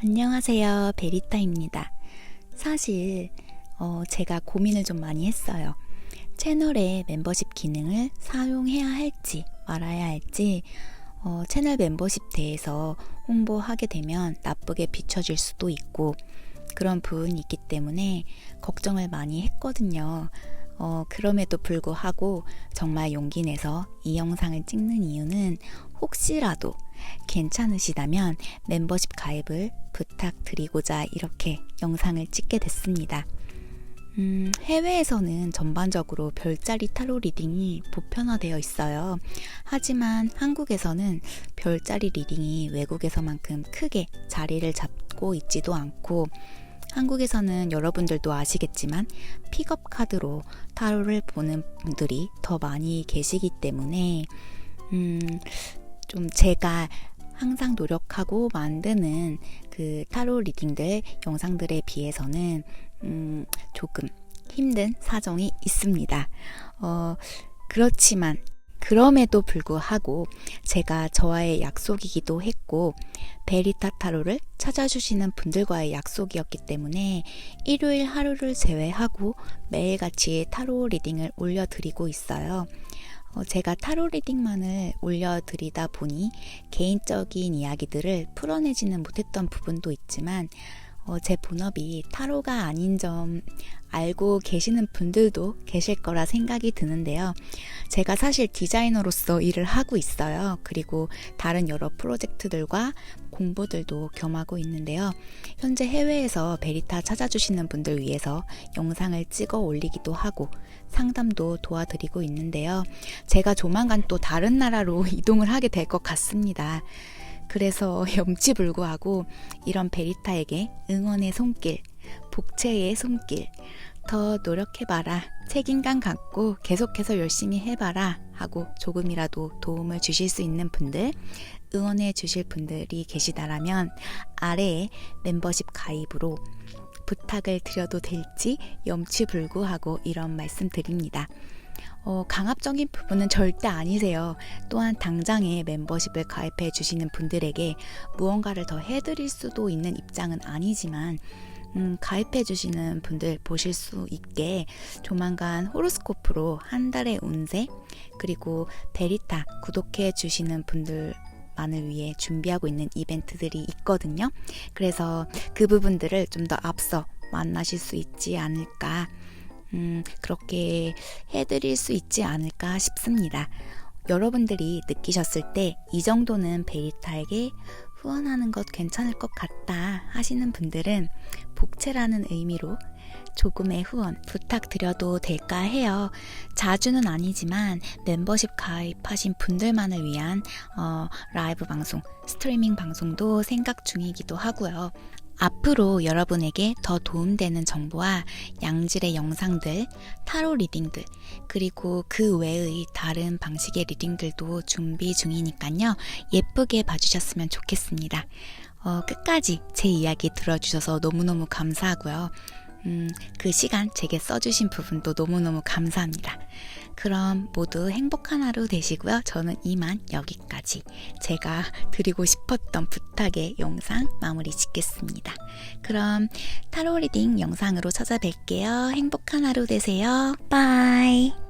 안녕하세요. 베리타입니다. 사실, 어, 제가 고민을 좀 많이 했어요. 채널의 멤버십 기능을 사용해야 할지 말아야 할지, 어, 채널 멤버십 대해서 홍보하게 되면 나쁘게 비춰질 수도 있고, 그런 부분이 있기 때문에 걱정을 많이 했거든요. 어, 그럼에도 불구하고 정말 용기 내서 이 영상을 찍는 이유는 혹시라도 괜찮으시다면 멤버십 가입을 부탁드리고자 이렇게 영상을 찍게 됐습니다. 음, 해외에서는 전반적으로 별자리 타로 리딩이 보편화되어 있어요. 하지만 한국에서는 별자리 리딩이 외국에서만큼 크게 자리를 잡고 있지도 않고 한국에서는 여러분들도 아시겠지만 픽업 카드로 타로를 보는 분들이 더 많이 계시기 때문에 음, 좀 제가 항상 노력하고 만드는 그 타로 리딩들 영상들에 비해서는 음, 조금 힘든 사정이 있습니다. 어, 그렇지만 그럼에도 불구하고 제가 저와의 약속이기도 했고 베리타 타로를 찾아주시는 분들과의 약속이었기 때문에 일요일 하루를 제외하고 매일같이 타로 리딩을 올려드리고 있어요. 어, 제가 타로 리딩만을 올려드리다 보니 개인적인 이야기들을 풀어내지는 못했던 부분도 있지만 어, 제 본업이 타로가 아닌 점 알고 계시는 분들도 계실 거라 생각이 드는데요. 제가 사실 디자이너로서 일을 하고 있어요. 그리고 다른 여러 프로젝트들과 공부들도 겸하고 있는데요. 현재 해외에서 베리타 찾아주시는 분들 위해서 영상을 찍어 올리기도 하고 상담도 도와드리고 있는데요. 제가 조만간 또 다른 나라로 이동을 하게 될 것 같습니다. 그래서 염치불구하고 이런 베리타에게 응원의 손길, 복채의 손길, 더 노력해봐라, 책임감 갖고 계속해서 열심히 해봐라 하고 조금이라도 도움을 주실 수 있는 분들, 응원해 주실 분들이 계시다라면 아래에 멤버십 가입으로 부탁을 드려도 될지 염치불구하고 이런 말씀 드립니다. 어, 강압적인 부분은 절대 아니세요. 또한 당장에 멤버십을 가입해 주시는 분들에게 무언가를 더 해드릴 수도 있는 입장은 아니지만, 음, 가입해 주시는 분들 보실 수 있게 조만간 호로스코프로 한 달의 운세, 그리고 베리타 구독해 주시는 분들 만을 위해 준비하고 있는 이벤트들이 있거든요. 그래서 그 부분들을 좀 더 앞서 만나실 수 있지 않을까 음, 그렇게 해드릴 수 있지 않을까 싶습니다. 여러분들이 느끼셨을 때 이 정도는 베리타에게 후원하는 것 괜찮을 것 같다 하시는 분들은 복채라는 의미로 조금의 후원 부탁드려도 될까 해요. 자주는 아니지만 멤버십 가입하신 분들만을 위한 어, 라이브 방송, 스트리밍 방송도 생각 중이기도 하고요. 앞으로 여러분에게 더 도움되는 정보와 양질의 영상들, 타로 리딩들, 그리고 그 외의 다른 방식의 리딩들도 준비 중이니까요. 예쁘게 봐주셨으면 좋겠습니다. 어, 끝까지 제 이야기 들어주셔서 너무너무 감사하고요. 음, 그 시간 제게 써주신 부분도 너무너무 감사합니다. 그럼 모두 행복한 하루 되시고요. 저는 이만 여기까지 제가 드리고 싶었던 부탁의 영상 마무리 짓겠습니다. 그럼 타로 리딩 영상으로 찾아뵐게요. 행복한 하루 되세요. 바이.